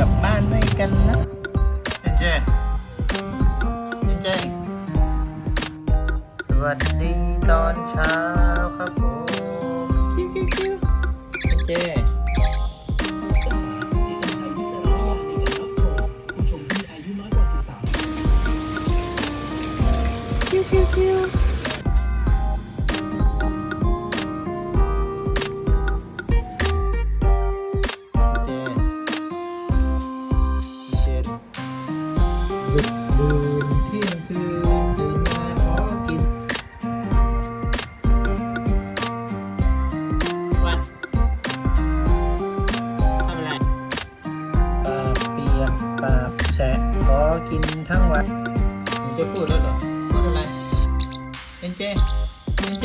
กันนะเอ็นเจเอ็นเจสวัสดีตอนเช้าครับผมคิวคิวคิวเอ็นเจคิวคิวคิว ดึกดื่นเที่ยงคืนตื่นมาขอกินวันทำอะไรปากเปียกปากแฉะขอกินทั้งวันหนูจะพูดแล้วเหรอพูดอะไรเอ็นเจเอ็นเจ